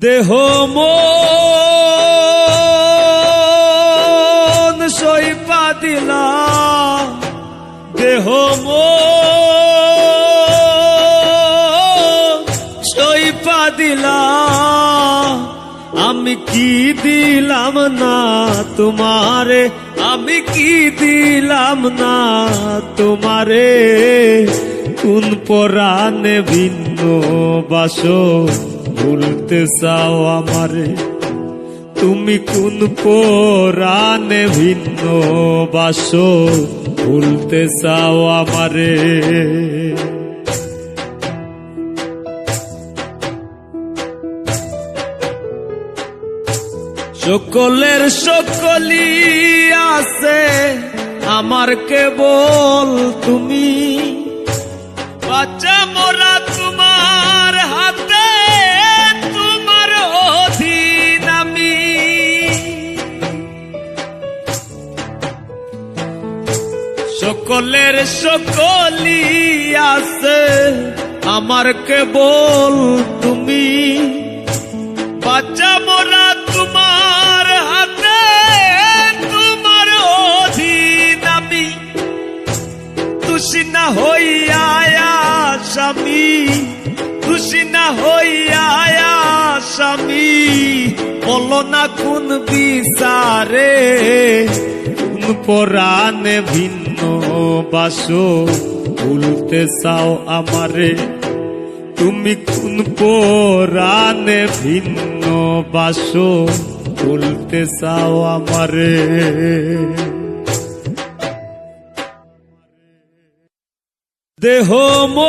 দেহ মন সইপা দিলা। দেহ মন সইপা দিলা। আমি কি দিলাম না তোমারে? আমি কি দিলাম না তোমারে? কোন পরাণে ভিন্ন বাসো ভুলতে চাও আমারে, তুমি কোন পরাণে ভিন্ন বাসো? ভুলতে চাও আমারে। সকলের সকলি আছে, আমার কেবল তুমি। বাচ্চা সকলের সকলি আছে আমার কেবল তুমি। বাচ্চা মোরা তোমার হাতে, তোমার অধীন আমি। খুশি না হইয়া স্বামী, খুশি না হইয়া স্বামী, বলো না কোন বিচারে পরাণে ভিন্ন বাসো, ভুলতে চাও আমারে। তুমি কোন পরাণে ভিন্ন বাসো, ভুলতে চাও আমারে। দেহ মন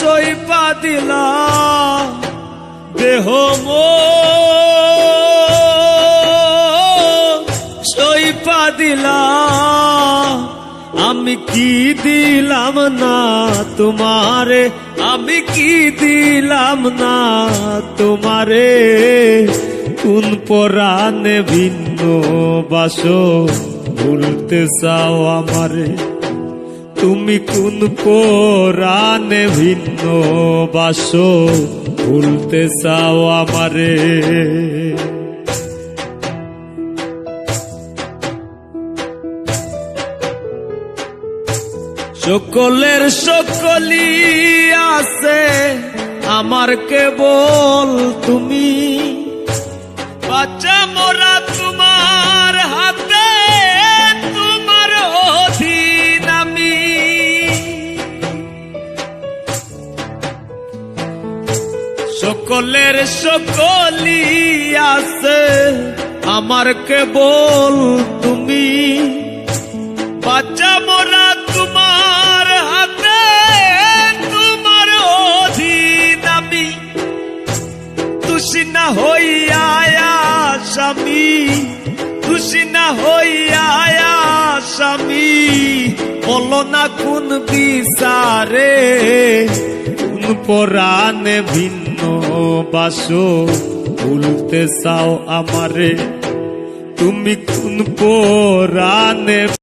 সইপা দিলা দেহ মন আমি কি দিলাম না তোমারে? আমি কি দিলাম না তোমারে? কোন পরাণে ভিন্ন বাসো ভুলতে চাও আমারে? তুমি কোন পরাণে ভিন্ন বাসো ভুলতে চাও আমারে? সকলের সকলি আছে, আমার কেবল তুমি। বাচ্চা মোরা তোমার হাতে, তোমার অধীন আমি। সকলের সকলি আছে, আমার কেবল তুমি। বাচ্চা হইয়া স্বামী, খুশি না হইয়া স্বামী, বলো না কোন বিচারে, কোন পরাণে ভিন্ন বাসো ভুলতে চাও আমারে, তুমি কোন পরাণে